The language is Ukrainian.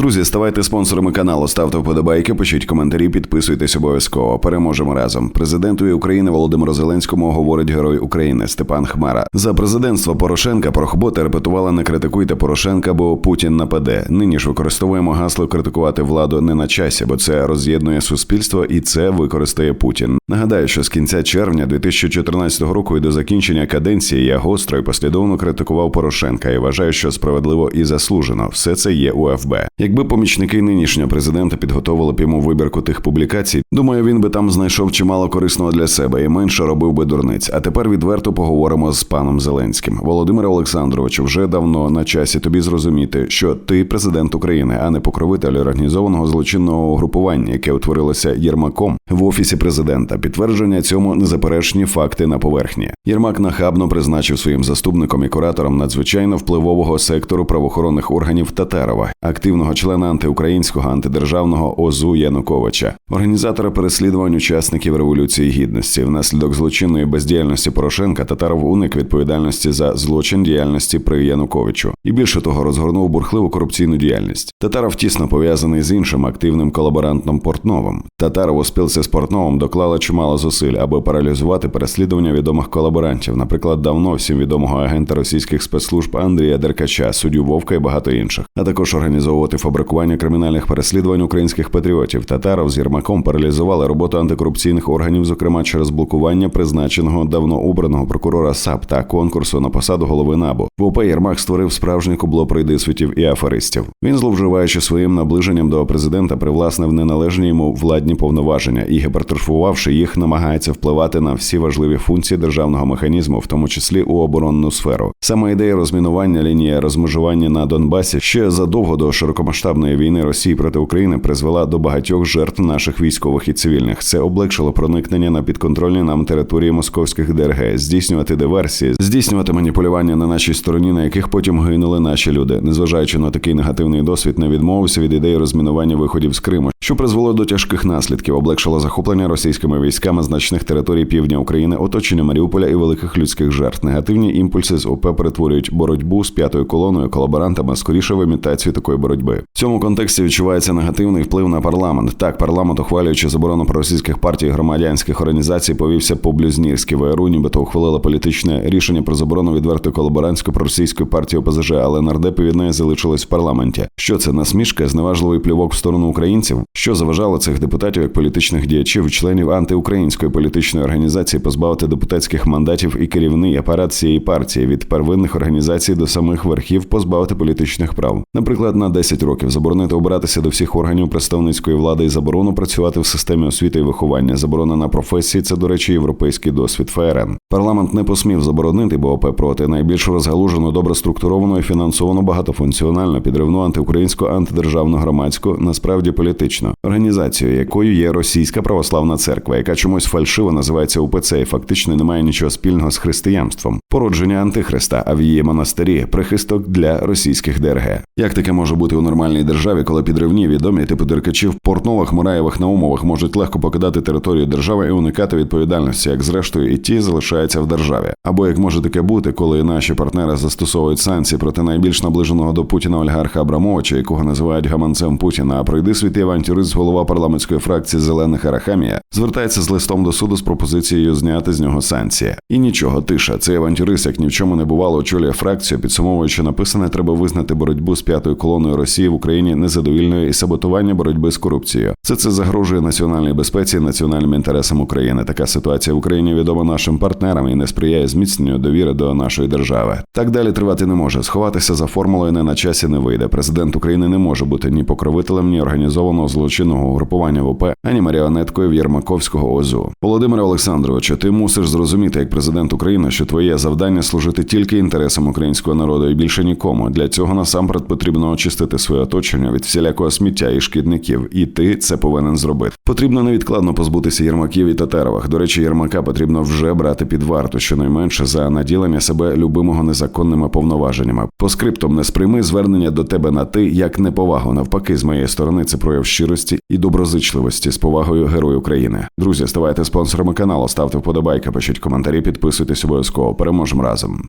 Друзі, ставайте спонсорами каналу, ставте вподобайки, пишіть коментарі, підписуйтесь обов'язково. Переможемо разом. Президентові України Володимиру Зеленському говорить герой України Степан Хмара. За президентства Порошенка Порохбота репетувала не критикуйте Порошенка, бо Путін нападе. Нині ж використовуємо гасло критикувати владу не на часі, бо це роз'єднує суспільство і це використає Путін. Нагадаю, що з кінця червня 2014 року і до закінчення каденції я гостро і послідовно критикував Порошенка і вважаю, що справедливо і заслужено. Все це є у ФБ. Якби помічники нинішнього президента підготовили б йому вибірку тих публікацій, думаю, він би там знайшов чимало корисного для себе і менше робив би дурниць. А тепер відверто поговоримо з паном Зеленським. Володимире Олександровичу, вже давно на часі тобі зрозуміти, що ти президент України, а не покровитель організованого злочинного угрупування, яке утворилося Єрмаком в офісі президента. Підтвердження цьому незаперечні факти на поверхні. Єрмак нахабно призначив своїм заступником і куратором надзвичайно впливового сектору правоохоронних органів Татарова, активного члена антиукраїнського антидержавного ОЗУ Януковича, організатора переслідувань учасників революції гідності. Внаслідок злочинної бездіяльності Порошенка Татаров уник відповідальності за злочин діяльності при Януковичу і більше того розгорнув бурхливу корупційну діяльність. Татаров тісно пов'язаний з іншим активним колаборантом Портновим. Татаров у спілці з Портновим доклала чимало зусиль, аби паралізувати переслідування відомих колаборантів, наприклад, давно всім відомого агента російських спецслужб Андрія Деркача, суддю Вовка і багато інших, а також організовувати фабрикування кримінальних переслідувань українських патріотів. Татаров з Єрмаком паралізували роботу антикорупційних органів, зокрема через блокування призначеного давно обраного прокурора САП та конкурсу на посаду голови НАБУ. В ОП Єрмак створив справжнє кубло пройдисвітів і аферистів. Він, зловживаючи своїм наближенням до президента, привласнив неналежні йому владні повноваження і гіпертрофувавши їх, намагається впливати на всі важливі функції державного механізму, в тому числі у оборонну сферу. Саме ідея розмінування лінії розмежування на Донбасі ще задовго до широкомасштабної війни Росії проти України призвела до багатьох жертв наших військових і цивільних. Це облегшило проникнення на підконтрольні нам території московських ДРГ, здійснювати диверсії, здійснювати маніпулювання на нашій стороні, на яких потім гинули наші люди. Незважаючи на такий негативний досвід, не відмовився від ідеї розмінування виходів з Криму, що призвело до тяжких наслідків, облегшило захоплення російськими військами значних територій півдня України, оточення Маріуполя і великих людських жертв. Негативні імпульси з ОП перетворюють боротьбу з п'ятою колоною колаборантами скоріше в імітацію такої боротьби. В цьому контексті відчувається негативний вплив на парламент. Так, парламент, ухвалюючи заборону проросійських партій і громадянських організацій, повівся по блюзнірськи ВРУ, нібито ухвалила політичне рішення про заборону відвертої колаборантської проросійської партії ОПЗЖ, але нардепи від неї залишились в парламенті. Що це насмішка, зневажливий плювок в сторону українців? Що заважало цих депутатів як політичних діячів, членів антиукраїнської політичної організації позбавити депутатських мандатів і керівний апарат цієї партії від первинних організацій до самих верхів позбавити політичних прав, наприклад, на 10 років заборонити обиратися до всіх органів представницької влади і заборону працювати в системі освіти і виховання. Заборона на професії це, до речі, європейський досвід ФРН. Парламент не посмів заборонити, бо ОП проти найбільш розгалужену, добре структуровану і фінансовану багатофункціональну підривну антиукраїнську антидержавну громадську, насправді політичну організацію, якою є російська православна церква, яка чомусь фальшиво називається УПЦ і фактично не має нічого спільного з християнством. Породження антихриста, а в її монастирі прихисток для російських ДРГ. Як таке може бути у нормальній державі, коли підривні відомі типу деркачів Портнових, Мураєвих, Наумових можуть легко покидати територію держави і уникати відповідальності, як зрештою і ті залишаються в державі? Або як може таке бути, коли наші партнери застосовують санкції проти найбільш наближеного до Путіна олігарха Абрамовича, якого називають гаманцем Путіна, а пройди світ авантюрист, голова парламентської фракції зелених Арахамія, звертається з листом до суду з пропозицією зняти з нього санкції. І нічого, тиша. Цей авантюрист, як ні в чому не бувало, очолює фракцію, підсумовуючи написане, треба визнати боротьбу з п'ятою колоною Росії в Україні незадовільною і саботування боротьби з корупцією. Все це загрожує національній безпеці національним інтересам України. Така ситуація в Україні відома нашим партнерам і не сприяє зміцненню довіри до нашої держави. Так далі тривати не може. Сховатися за формулою не на часі не вийде. Президент України не може бути ні покровителем, ні організованого злочинного угрупування в ОП, ані маріонеткою в Єрмаковського ОЗУ. Володимире Олександровичу, ти мусиш зрозуміти, як президент України, що твоє завдання служити тільки інтересам українського народу і більше нікому. Для цього насамперед потрібно очистити своє оточення від всілякого сміття і шкідників, і ти це повинен зробити. Потрібно невідкладно позбутися Єрмаків і Татарових. До речі, Єрмака потрібно вже брати під варту, щонайменше за наділення себе любимого незаконними повноваженнями. По скриптом не сприйми звернення до тебе на ти як неповагу. Навпаки, з моєї сторони це прояв щирості і доброзичливості з повагою Герою України. Друзі, ставайте спонсорами каналу, ставте вподобайки, пишіть коментарі, підписуйтесь обов'язково. Переможемо разом.